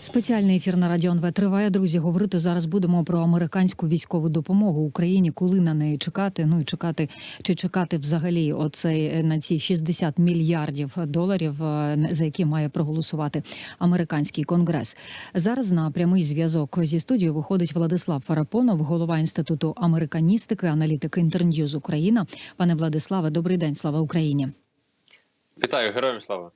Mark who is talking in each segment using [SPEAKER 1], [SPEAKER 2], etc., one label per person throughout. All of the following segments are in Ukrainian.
[SPEAKER 1] Спеціальний ефір на Радіо НВ триває. Друзі, говорити зараз будемо про американську військову допомогу Україні, коли на неї чекати. Ну і чекати чи чекати взагалі оцей на ці 60 мільярдів доларів, е, за які має проголосувати американський конгрес. Зараз на прямий зв'язок зі студією виходить Владислав Фарапонов, голова інституту американістики, аналітики Інтерньюз Україна. Пане Владиславе, добрий день, слава Україні.
[SPEAKER 2] Вітаю, героям слава.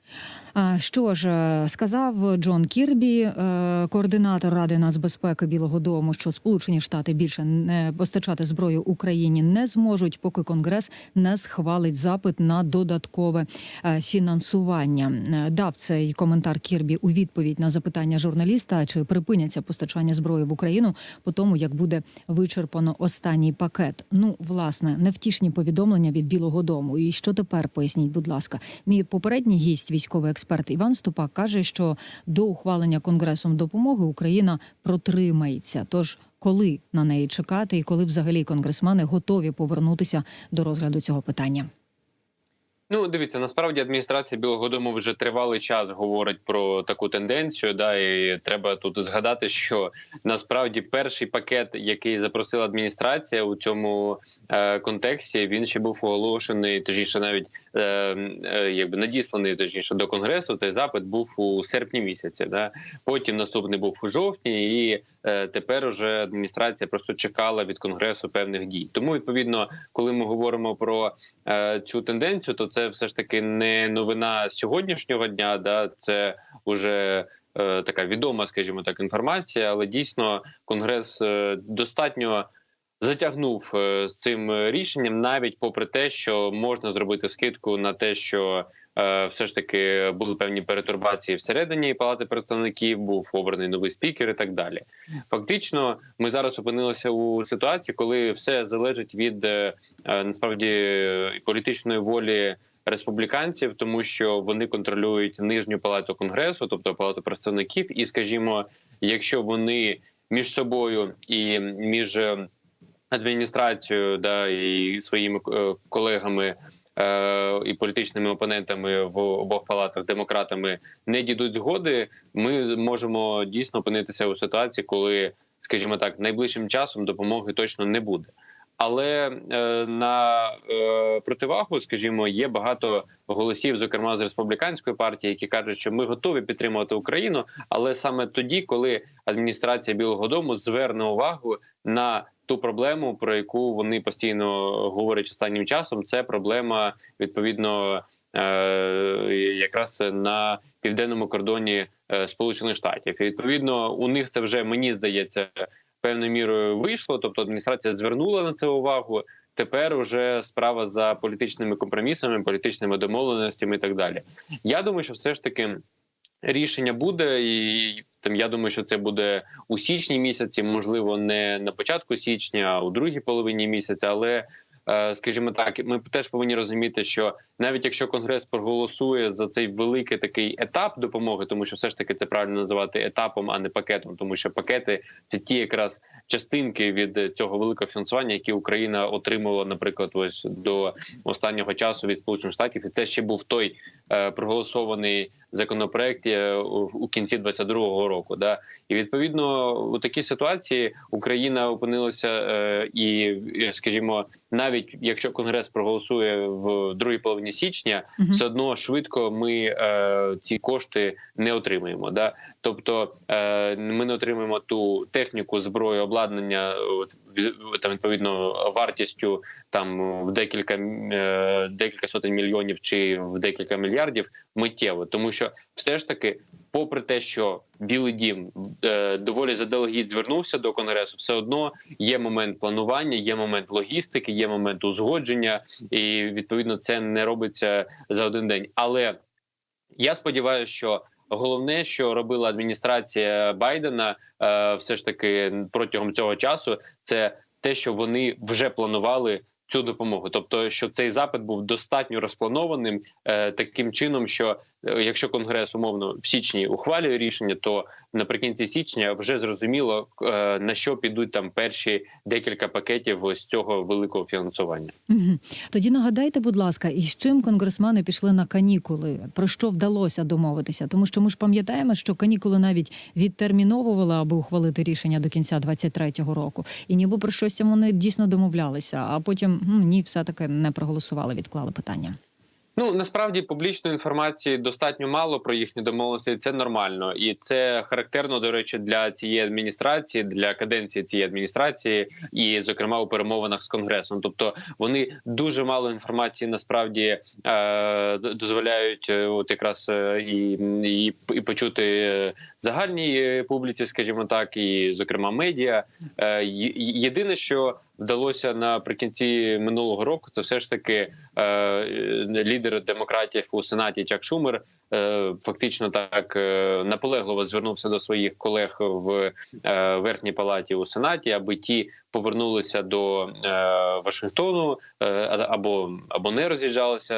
[SPEAKER 1] Що ж е, сказав Джон Кірбі, е, координатор Ради нацбезпеки Білого Дому, що Сполучені Штати більше не постачати зброю Україні не зможуть, поки Конгрес не схвалить запит на додаткове е, фінансування. Дав цей коментар Кірбі у відповідь на запитання журналіста, чи припиняться постачання зброї в Україну по тому, як буде вичерпано останній пакет. Ну, власне, невтішні повідомлення від Білого Дому. І що тепер поясніть, будь ласка, мій попередній гість, військовий експерт Іван Ступак, каже, що до ухвалення конгресом допомоги Україна протримається. Тож коли на неї чекати, і коли взагалі конгресмени готові повернутися до розгляду цього питання?
[SPEAKER 2] Ну, дивіться, насправді адміністрація Білого Дому вже тривалий час говорить про таку тенденцію. Да, і треба тут згадати, що насправді перший пакет, який запросила адміністрація у цьому е, контексті, він ще був оголошений, точніше, навіть якби надісланий точніше до конгресу. Цей запит був у серпні місяці. Да. Потім наступний був у жовтні, і е, тепер уже адміністрація просто чекала від конгресу певних дій. Тому відповідно, коли ми говоримо про е, цю тенденцію, то це все ж таки не новина сьогоднішнього дня. Да, це вже е, така відома, скажімо так, інформація, але дійсно конгрес е, достатньо. Затягнув е, з цим рішенням, навіть попри те, що можна зробити скидку на те, що е, все ж таки були певні перетурбації всередині палати представників, був обраний новий спікер і так далі. Фактично, ми зараз опинилися у ситуації, коли все залежить від е, е, насправді е, політичної волі республіканців, тому що вони контролюють нижню палату конгресу, тобто палату представників, і скажімо, якщо вони між собою і між е, адміністрацією да і своїми е, колегами. е, І політичними опонентами в обох палатах демократами не дійдуть згоди. Ми можемо дійсно опинитися у ситуації, коли, скажімо так, найближчим часом допомоги точно не буде. Але е, на е, противагу, скажімо, є багато голосів, зокрема з республіканської партії, які кажуть, що ми готові підтримувати Україну, але саме тоді, коли адміністрація Білого Дому зверне увагу на ту проблему, про яку вони постійно говорять останнім часом, це проблема відповідно е, якраз на південному кордоні е, Сполучених Штатів. І відповідно у них це вже мені здається певною мірою вийшло. Тобто адміністрація звернула на це увагу. Тепер уже справа за політичними компромісами, політичними домовленостями і так далі. Я думаю, що все ж таки рішення буде, і там я думаю, що це буде у січні місяці, можливо, не на початку січня, а у другій половині місяця. Але е, скажімо так, ми теж повинні розуміти, що навіть якщо конгрес проголосує за цей великий такий етап допомоги, тому що все ж таки це правильно називати етапом, а не пакетом, тому що пакети це ті якраз частинки від цього великого фінансування, які Україна отримала, наприклад, ось до останнього часу від сполучених штатів, і це ще був той е, проголосований законопроект е, у, кінці 22-го року. Да? І відповідно у такій ситуації Україна опинилася, е, і е, скажімо, навіть якщо Конгрес проголосує в другій половині січня,
[SPEAKER 1] угу.
[SPEAKER 2] все одно швидко ми е, ці кошти не отримаємо. Да? Тобто е, ми не отримаємо ту техніку, зброю, обладнання, там відповідно вартістю там в декілька е, декілька сотень мільйонів чи в декілька мільярдів миттєво, тому що все ж таки, попри те, що Білий Дім е, доволі заделегідь звернувся до конгресу, все одно є момент планування, є момент логістики, є момент узгодження, і відповідно це не робиться за один день. Але я сподіваюся, що головне, що робила адміністрація Байдена, е, все ж таки протягом цього часу, це те, що вони вже планували. Цю допомогу, тобто, що цей запит був достатньо розпланованим е, таким чином, що якщо конгрес умовно в січні ухвалює рішення, то наприкінці січня вже зрозуміло е, на що підуть там перші декілька пакетів ось цього великого фінансування.
[SPEAKER 1] Тоді нагадайте, будь ласка, і з чим конгресмени пішли на канікули? Про що вдалося домовитися? Тому що ми ж пам'ятаємо, що канікули навіть відтерміновували, аби ухвалити рішення до кінця 23-го року. І ніби про щось вони дійсно домовлялися, а потім ні, все таки не проголосували, відклали питання.
[SPEAKER 2] Ну насправді публічної інформації достатньо мало про їхні домовленості. Це нормально, і це характерно до речі для цієї адміністрації, для каденції цієї адміністрації, і зокрема у перемовинах з конгресом. Тобто вони дуже мало інформації насправді е, дозволяють е, от якраз е, і, і, і почути е, загальній е, публіці, скажімо так, і зокрема медіа. Е, Єдине, що вдалося наприкінці минулого року, це все ж таки е, лідер демократів у сенаті Чак Шумер. Фактично так наполегливо звернувся до своїх колег в верхній палаті у сенаті, аби ті повернулися до Вашингтону або або не роз'їжджалися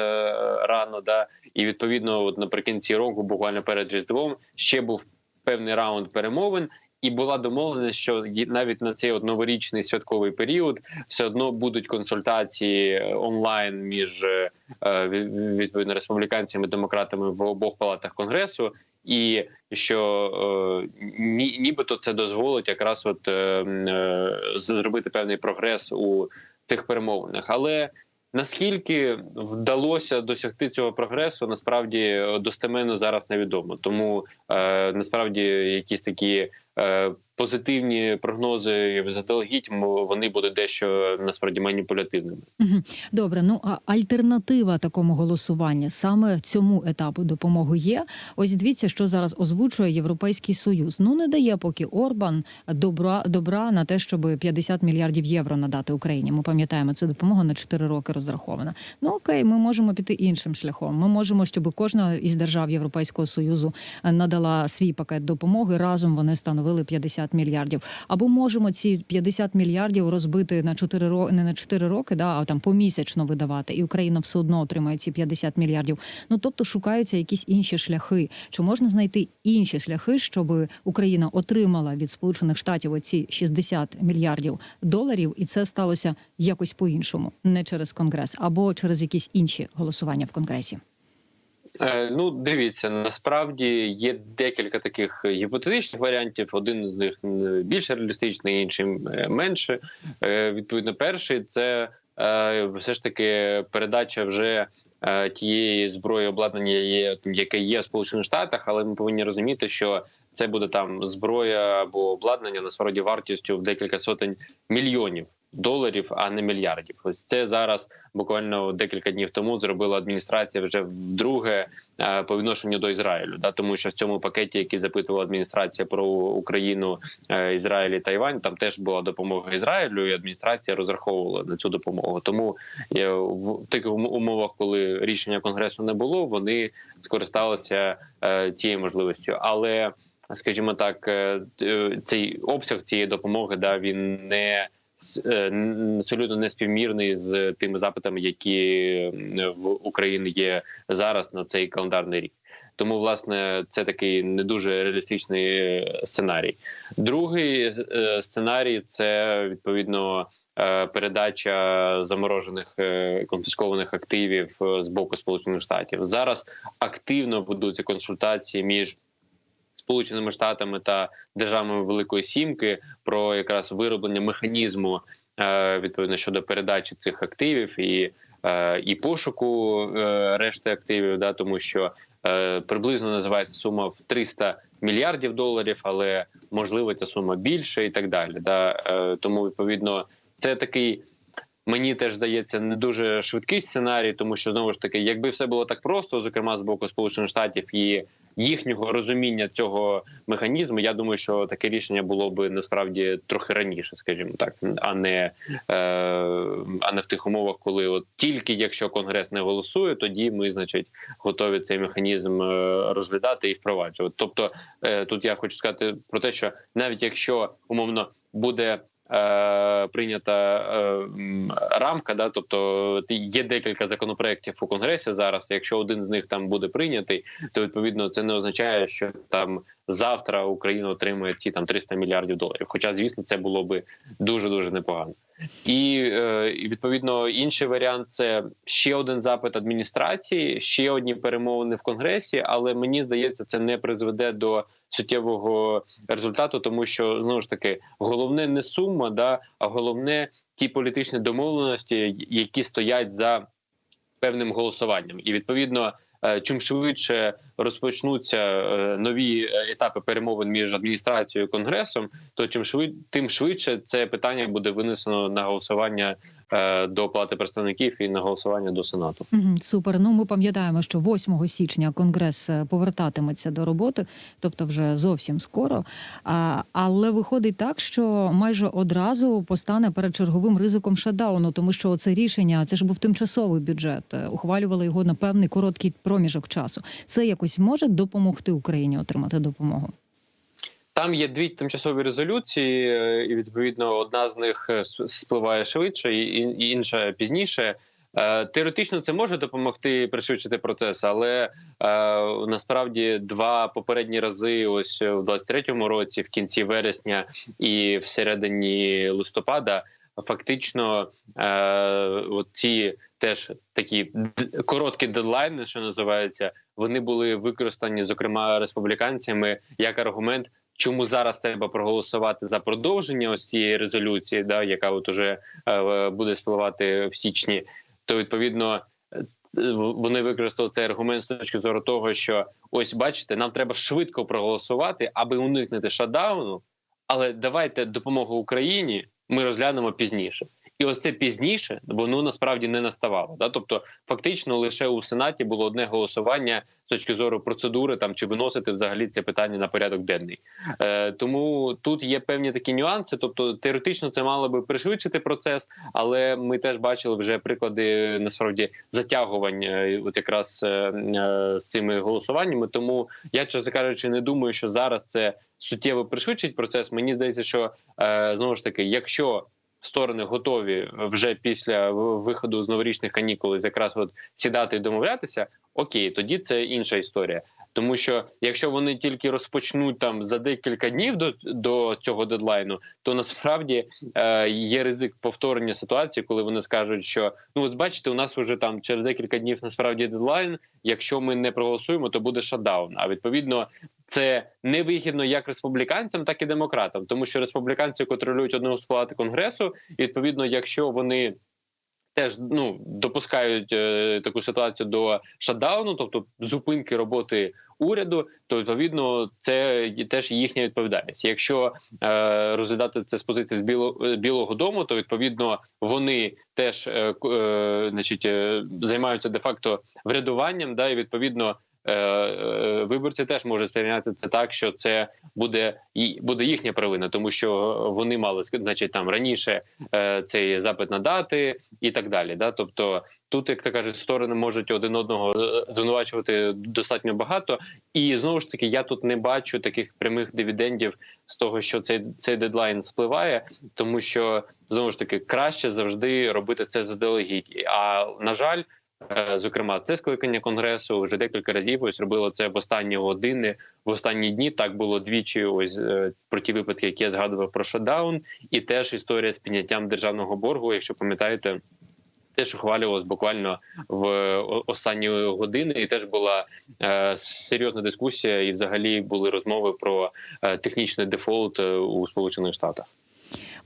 [SPEAKER 2] рано. Да і відповідно, от наприкінці року, буквально перед різдвом, ще був певний раунд перемовин. І була домовленість, що навіть на цей новорічний святковий період все одно будуть консультації е, онлайн між е, е, відповідно республіканцями демократами в обох палатах конгресу, і що ні, нібито це дозволить якраз от е, м, е, зробити певний прогрес у цих перемовинах. Але наскільки вдалося досягти цього прогресу, насправді е, достеменно зараз невідомо. Тому е, насправді якісь такі. Е, Позитивні прогнози заздалегідь вони будуть дещо насправді маніпулятивними.
[SPEAKER 1] Добре, ну а альтернатива такому голосуванню саме цьому етапу допомоги є. Ось дивіться, що зараз озвучує Європейський Союз. Ну не дає поки Орбан добра добра на те, щоб 50 мільярдів євро надати Україні. Ми пам'ятаємо, це допомога на 4 роки розрахована. Ну окей, ми можемо піти іншим шляхом. Ми можемо, щоб кожна із держав Європейського союзу е, надала свій пакет допомоги. Разом вони становили 50 мільярдів. Або можемо ці 50 мільярдів розбити на 4 роки, не на 4 роки, да, а там помісячно видавати, і Україна все одно отримає ці 50 мільярдів. Ну тобто шукаються якісь інші шляхи. Чи можна знайти інші шляхи, щоб Україна отримала від Сполучених Штатів оці 60 мільярдів доларів, і це сталося якось по-іншому, не через конгрес, або через якісь інші голосування в конгресі?
[SPEAKER 2] Е, Ну, дивіться, насправді є декілька таких гіпотетичних варіантів. Один з них більш реалістичний, інший менше. Е, Відповідно, перший це е, все ж таки передача вже тієї зброї обладнання, яке є в Сполучених Штатах, але ми повинні розуміти, що це буде там зброя або обладнання насправді вартістю в декілька сотень мільйонів доларів, а не мільярдів. Ось це зараз буквально декілька днів тому зробила адміністрація вже вдруге е, по відношенню до Ізраїлю. Да, тому що в цьому пакеті, який запитувала адміністрація про Україну, е, Ізраїль і Тайвань, там теж була допомога Ізраїлю, і адміністрація розраховувала на цю допомогу. Тому е, в таких умовах, коли рішення конгресу не було, вони скористалися цією можливістю, але скажімо так, цей обсяг цієї допомоги да він не абсолютно не співмірний з тими запитами, які в Україні є зараз на цей календарний рік. Тому, власне, це такий не дуже реалістичний е, сценарій. Другий е, сценарій це відповідно е, передача заморожених е, конфіскованих активів е, з боку Сполучених Штатів. Зараз активно ведуться консультації між Сполученими Штатами та державами Великої Сімки про якраз вироблення механізму е, відповідно щодо передачі цих активів і, е, і пошуку е, решти активів, да, тому що приблизно називається сума в 300 мільярдів доларів, але можливо ця сума більше і так далі. Да. Тому відповідно це такий. Мені теж здається не дуже швидкий сценарій, тому що знову ж таки, якби все було так просто, зокрема з боку Сполучених Штатів і їхнього розуміння цього механізму, я думаю, що таке рішення було би насправді трохи раніше, скажімо так, а не е, а не в тих умовах, коли от тільки якщо конгрес не голосує, тоді ми, значить, готові цей механізм е, розглядати і впроваджувати. Тобто, е, тут я хочу сказати про те, що навіть якщо умовно буде прийнята е, рамка. Да, тобто є декілька законопроєктів у конгресі зараз. Якщо один з них там буде прийнятий, то відповідно це не означає, що там завтра Україна отримує ці там 300 мільярдів доларів. Хоча, звісно, це було би дуже дуже непогано. І, е, відповідно інший варіант це ще один запит адміністрації, ще одні перемовини в конгресі. Але мені здається, це не призведе до суттєвого результату, тому що знову ж таки головне не сума, да а головне ті політичні домовленості, які стоять за певним голосуванням, і відповідно. Е, Чим швидше розпочнуться е, нові е, етапи перемовин між адміністрацією і конгресом, то чим швид, тим швидше це питання буде винесено на голосування до палати представників і на голосування до сенату.
[SPEAKER 1] Мгм, Супер. Ну ми пам'ятаємо, що 8 січня конгрес е, повертатиметься до роботи, тобто вже зовсім скоро. А, але виходить так, що майже одразу постане перед черговим ризиком шатдауну, тому що це рішення це ж був тимчасовий бюджет. е, Ухвалювали його на певний короткий проміжок часу. Це якось може допомогти Україні отримати допомогу.
[SPEAKER 2] Там є дві тимчасові резолюції, е, і відповідно одна з них е, спливає швидше, і інша пізніше. Е, Теоретично це може допомогти пришвидшити процес, але е, насправді два попередні рази, ось у 23-му році, в кінці вересня і всередині листопада, фактично е, ці теж такі короткі дедлайни, що називається, вони були використані, зокрема республіканцями, як аргумент. Чому зараз треба проголосувати за продовження ось цієї резолюції, да, яка от уже е, буде спливати в січні, то відповідно е, вони використали цей аргумент з точки зору того, що ось бачите, нам треба швидко проголосувати, аби уникнути шатдауну, але давайте допомогу Україні ми розглянемо пізніше. І ось це пізніше воно насправді не наставало. Да? Тобто, фактично, лише у сенаті було одне голосування з точки зору процедури, там чи виносити взагалі це питання на порядок денний. Е, тому тут є певні такі нюанси. Тобто, теоретично це мало би пришвидшити процес, але ми теж бачили вже приклади насправді затягування, е, от якраз е, е, з цими голосуваннями. Тому я чесно кажучи, не думаю, що зараз це суттєво пришвидшить процес. Мені здається, що е, знову ж таки, якщо сторони готові вже після виходу з новорічних канікул якраз от сідати і домовлятися, окей, тоді це інша історія. Тому що якщо вони тільки розпочнуть там за декілька днів до, до цього дедлайну, то насправді е, є ризик повторення ситуації, коли вони скажуть, що ну от бачите, у нас вже там через декілька днів насправді дедлайн. Якщо ми не проголосуємо, то буде шатдаун. А відповідно, це невигідно як республіканцям, так і демократам, тому що республіканці контролюють одну з палати конгресу, і відповідно, якщо вони теж ну допускають е, таку ситуацію до шатдауну, тобто зупинки роботи уряду, то відповідно це теж їхня відповідальність. Якщо е, розглядати це з позиції з біло, е, білого дому, то відповідно вони теж е, е, значить, е, займаються де факто врядуванням, да і відповідно. Е, е, Виборці теж можуть сприйняти це так, що це буде і буде їхня провина, тому що вони мали значить там раніше е, цей запит надати і так далі. Да? Тобто тут, як то кажуть, сторони можуть один одного звинувачувати достатньо багато, і знову ж таки, я тут не бачу таких прямих дивідендів з того, що цей цей дедлайн спливає, тому що знову ж таки краще завжди робити це заздалегідь. А на жаль. Е, Зокрема, це скликання конгресу вже декілька разів ось робило це в останні години, в останні дні. Так було двічі. Ось е, про ті випадки, які я згадував про шатдаун, і теж історія з підняттям державного боргу. Якщо пам'ятаєте, теж ухвалювалось буквально в останні години, і теж була е, серйозна дискусія, і взагалі були розмови про технічний дефолт у Сполучених Штатах.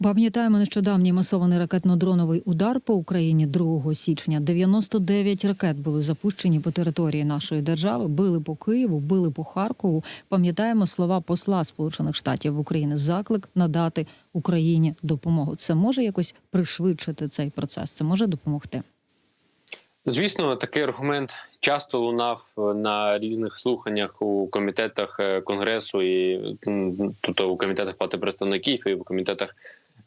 [SPEAKER 1] Пам'ятаємо нещодавній масований ракетно-дроновий удар по Україні 2 січня. 99 ракет були запущені по території нашої держави. Били по Києву, били по Харкову. Пам'ятаємо слова посла Сполучених Штатів України. Заклик надати Україні допомогу. Це може якось пришвидшити цей процес. Це може допомогти.
[SPEAKER 2] Звісно, такий аргумент часто лунав е, на різних слуханнях у комітетах е, конгресу і тут у комітетах палати представників і в комітетах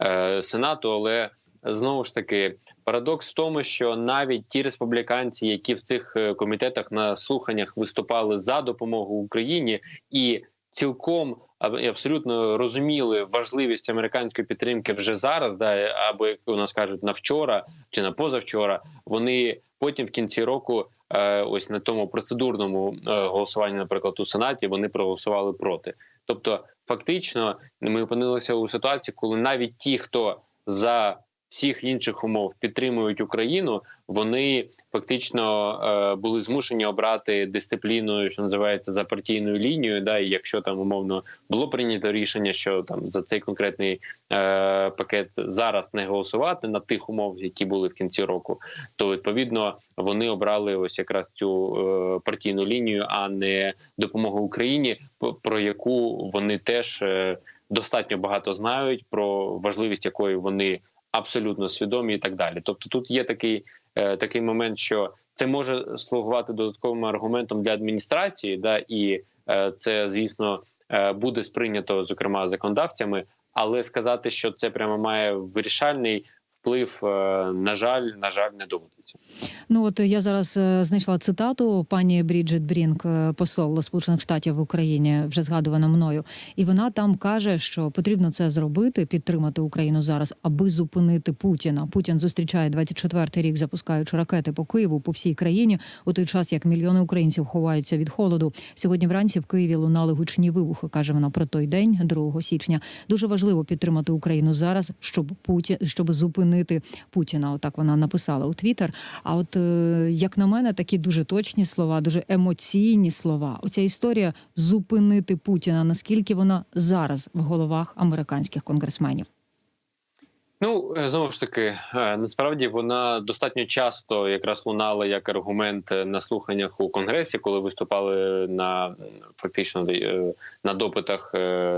[SPEAKER 2] е, сенату. Але знову ж таки парадокс в тому, що навіть ті республіканці, які в цих е, комітетах на слуханнях виступали за допомогу Україні і цілком і абсолютно розуміли важливість американської підтримки вже зараз, да або як у нас кажуть на вчора чи на позавчора, вони потім в кінці року, е, ось на тому процедурному е, голосуванні, наприклад, у сенаті, вони проголосували проти. Тобто, фактично, ми опинилися у ситуації, коли навіть ті, хто за всіх інших умов підтримують Україну, вони фактично е, були змушені обрати дисципліну, що називається за партійною лінією. Да, і якщо там умовно було прийнято рішення, що там за цей конкретний е, пакет зараз не голосувати на тих умов, які були в кінці року, то відповідно вони обрали ось якраз цю е, партійну лінію, а не допомогу Україні, про яку вони теж е, достатньо багато знають, про важливість якої вони абсолютно свідомі, і так далі. Тобто, тут є такий, е, такий момент, що це може слугувати додатковим аргументом для адміністрації, да і е, це, звісно, е, буде сприйнято зокрема законодавцями, але сказати, що це прямо має вирішальний вплив, е, на жаль, на жаль, не доводиться.
[SPEAKER 1] Ну от я зараз е, знайшла цитату пані Бріджит Брінк, е, посол Сполучених Штатів в Україні, вже згадувана мною, і вона там каже, що потрібно це зробити, підтримати Україну зараз, аби зупинити Путіна. Путін зустрічає 24-й рік, запускаючи ракети по Києву по всій країні, у той час як мільйони українців ховаються від холоду. Сьогодні вранці в Києві лунали гучні вибухи. каже вона про той день, 2 січня. Дуже важливо підтримати Україну зараз, щоб Путін щоб зупинити Путіна. Отак вона написала у Твіттер. А от е, як на мене, такі дуже точні слова, дуже емоційні слова. Оця історія зупинити Путіна. Наскільки вона зараз в головах американських конгресменів?
[SPEAKER 2] Ну е, знову ж таки, е, насправді вона достатньо часто якраз лунала як аргумент на слуханнях у конгресі, коли виступали на фактично на допитах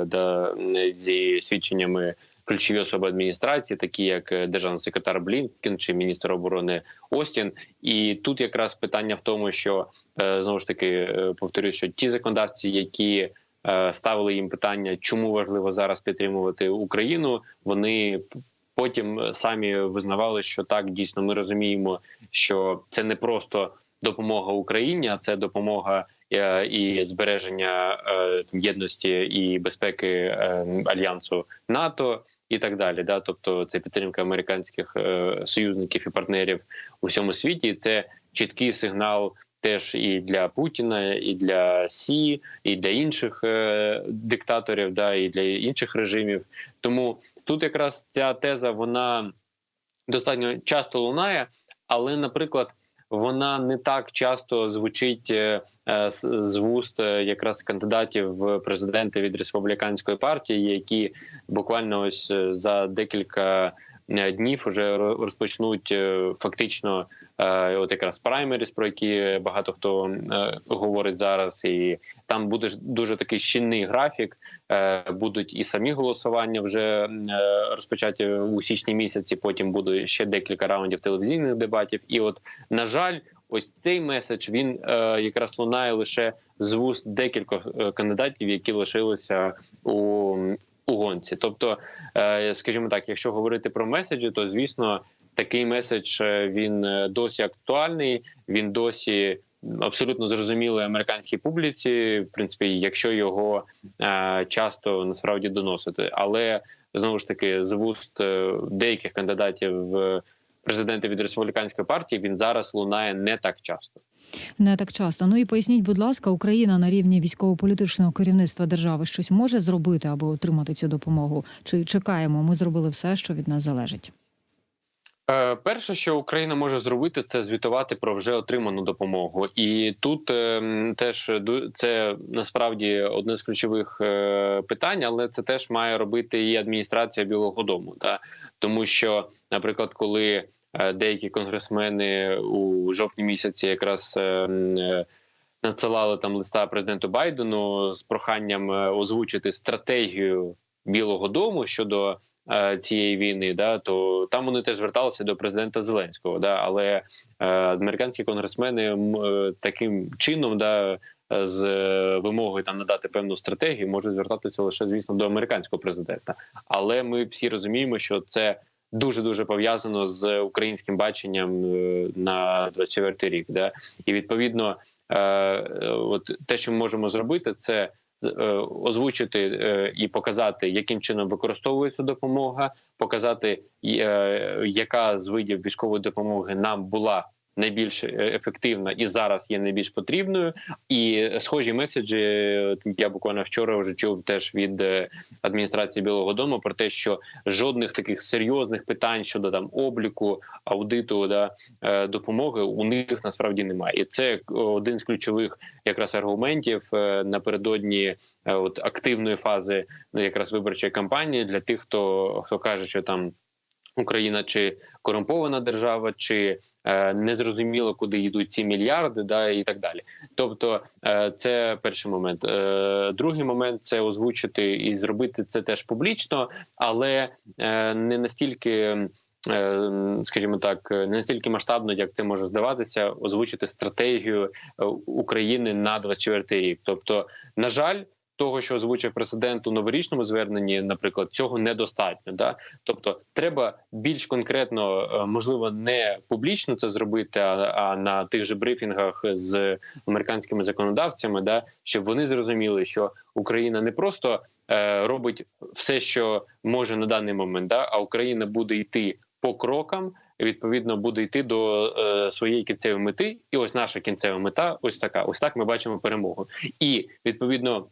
[SPEAKER 2] да, зі свідченнями ключові особи адміністрації, такі як е, державний секретар Блінкен чи міністр оборони Остін. І тут якраз питання в тому, що е, знову ж таки е, повторюю, що ті законодавці, які ставили їм питання, чому важливо зараз підтримувати Україну, вони потім самі визнавали, що так дійсно ми розуміємо, що це не просто допомога Україні, а це допомога і збереження єдності і безпеки альянсу НАТО. І так далі, да, тобто це підтримка американських е, союзників і партнерів у всьому світі. Це чіткий сигнал теж і для Путіна, і для Сі, і для інших е, диктаторів, да, і для інших режимів. Тому тут якраз ця теза вона достатньо часто лунає, але, наприклад, вона не так часто звучить е, е, з вуст е, якраз кандидатів в президенти від республіканської партії, які буквально ось за декілька днів вже розпочнуть е, фактично е, от якраз праймеріс, про які багато хто е, говорить зараз, і там буде дуже такий щільний графік. Е, Будуть і самі голосування вже е, розпочаті у січні місяці. Потім буде ще декілька раундів телевізійних дебатів. І от на жаль, ось цей меседж він е, якраз лунає лише з вуст декількох е, кандидатів, які лишилися у, у гонці. Тобто, е, скажімо так, якщо говорити про меседжі, то звісно. Такий меседж е, він е, досі актуальний. Він досі абсолютно зрозумілий американській публіці. В принципі, якщо його часто насправді доносити, але знову ж таки з вуст деяких кандидатів в президенти від республіканської партії він зараз лунає не так часто.
[SPEAKER 1] Не так часто. Ну і поясніть, будь ласка, Україна на рівні військово-політичного керівництва держави щось може зробити, аби отримати цю допомогу? Чи чекаємо? Ми зробили все, що від нас залежить.
[SPEAKER 2] Е, Перше, що Україна може зробити, це звітувати про вже отриману допомогу, і тут е, теж ду- це насправді одне з ключових е, питань, але це теж має робити і адміністрація Білого Дому, та тому що, наприклад, коли е, деякі конгресмени у жовтні місяці якраз е, е, надсилали там листа президенту Байдену з проханням е, озвучити стратегію Білого Дому щодо е, цієї війни, да то там вони теж зверталися до президента Зеленського. Да, але е, американські конгресмени е, таким чином, да. е, З е, вимогою там надати певну стратегію можуть звертатися лише звісно до американського президента, але ми всі розуміємо, що це дуже дуже пов'язано з українським баченням е, на 24 рік. Да? І відповідно, е, от те, що ми можемо зробити, це е, озвучити і показати, яким чином використовується допомога, показати, яка з видів військової допомоги нам була найбільш е, ефективна і зараз є найбільш потрібною. І схожі меседжі е, я буквально вчора вже чув теж від е, адміністрації Білого Дому про те, що жодних таких серйозних питань щодо там обліку, аудиту да допомоги у них насправді немає. І це один з ключових якраз аргументів напередодні от активної фази ну, якраз виборчої кампанії для тих, хто хто каже, що там Україна чи корумпована держава, чи незрозуміло, куди йдуть ці мільярди, да і так далі. Тобто, е, це перший момент. Е, другий момент це озвучити і зробити це теж публічно, але е, не настільки. е, Скажімо так, не настільки масштабно, як це може здаватися, озвучити стратегію е, України на 24 рік. Тобто, на жаль, того, що озвучив президент у новорічному зверненні, наприклад, цього недостатньо. Да? Тобто, треба більш конкретно, е, можливо, не публічно це зробити, а, на тих же брифінгах з американськими законодавцями, да, щоб вони зрозуміли, що Україна не просто е, робить все, що може на даний момент, да, а Україна буде йти по крокам. Відповідно, буде йти до е, своєї кінцевої мети, і ось наша кінцева мета, ось така. Ось так ми бачимо перемогу. І відповідно,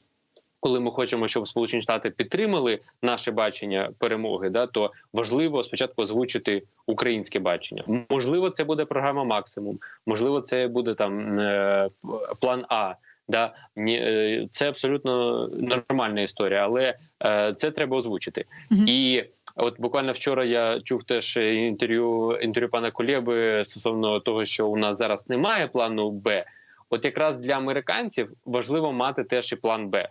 [SPEAKER 2] коли ми хочемо, щоб Сполучені Штати підтримали наше бачення перемоги, да то важливо спочатку озвучити українське бачення. Можливо, це буде програма максимум, можливо, це буде там е, план А. Да, е, це абсолютно нормальна історія, але е, це треба озвучити.
[SPEAKER 1] Мгм.
[SPEAKER 2] І от буквально вчора я чув теж інтерв'ю інтерв'ю пана Колєби стосовно того, що у нас зараз немає плану Б. От якраз для американців важливо мати теж і план Б.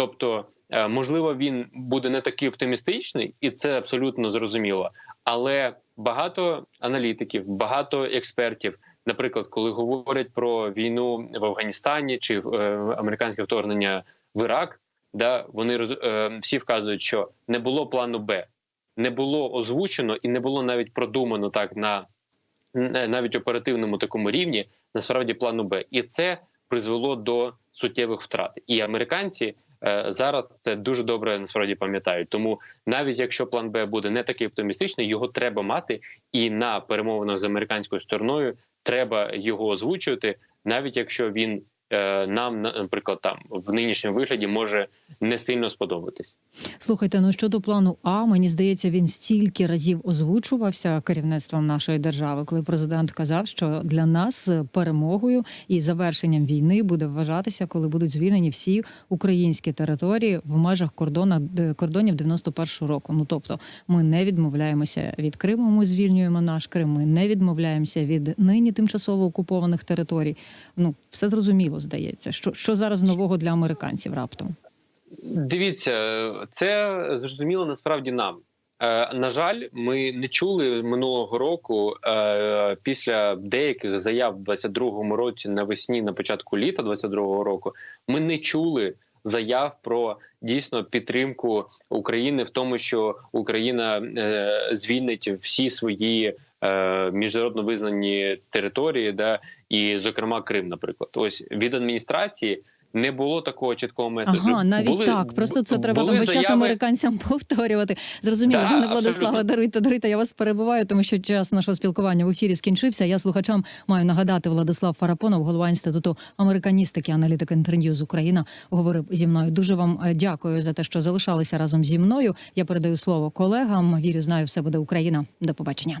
[SPEAKER 2] Тобто, е, можливо, він буде не такий оптимістичний, і це абсолютно зрозуміло. Але багато аналітиків, багато експертів, наприклад, коли говорять про війну в Афганістані чи е, американське вторгнення в Ірак, да вони е, всі вказують, що не було плану Б, не було озвучено і не було навіть продумано так на навіть оперативному такому рівні, насправді плану Б, і це призвело до суттєвих втрат. І американці зараз це дуже добре насправді пам'ятають. Тому навіть якщо план Б буде не такий оптимістичний, його треба мати, і на перемовинах з американською стороною треба його озвучувати, навіть якщо він е, нам, наприклад, там в нинішньому вигляді може не сильно сподобатись.
[SPEAKER 1] Слухайте, ну щодо плану А, мені здається, він стільки разів озвучувався керівництвом нашої держави, коли президент казав, що для нас перемогою і завершенням війни буде вважатися, коли будуть звільнені всі українські території в межах кордона е, кордонів 91-го року. Ну тобто, ми не відмовляємося від Криму. Ми звільнюємо наш Крим. Ми не відмовляємося від нині тимчасово окупованих територій. Ну все зрозуміло, здається. Що, що зараз нового для американців раптом?
[SPEAKER 2] Дивіться, це зрозуміло насправді нам. Е, на жаль, ми не чули минулого року е, після деяких заяв в 22-му році навесні, на початку літа 22-го року. Ми не чули заяв про дійсно підтримку України в тому, що Україна е, звільнить всі свої міжнародно визнані території, да і, зокрема, Крим, наприклад, ось від адміністрації. Не було такого чіткого меседжу.
[SPEAKER 1] Ага, навіть
[SPEAKER 2] Були-
[SPEAKER 1] так. Просто це треба там весь час американцям повторювати. Зрозуміло,
[SPEAKER 2] Да,
[SPEAKER 1] пане
[SPEAKER 2] абсолютно.
[SPEAKER 1] Владиславе, даруйте, даруйте. Я вас перебиваю, тому що час нашого спілкування в ефірі скінчився. Я слухачам маю нагадати Владислав Фарапонов, голова інституту американістики, аналітика інтерньюз Україна, говорив зі мною. Дуже вам е, дякую за те, що залишалися разом зі мною. Я передаю слово колегам. Вірю, знаю, все буде Україна. До побачення.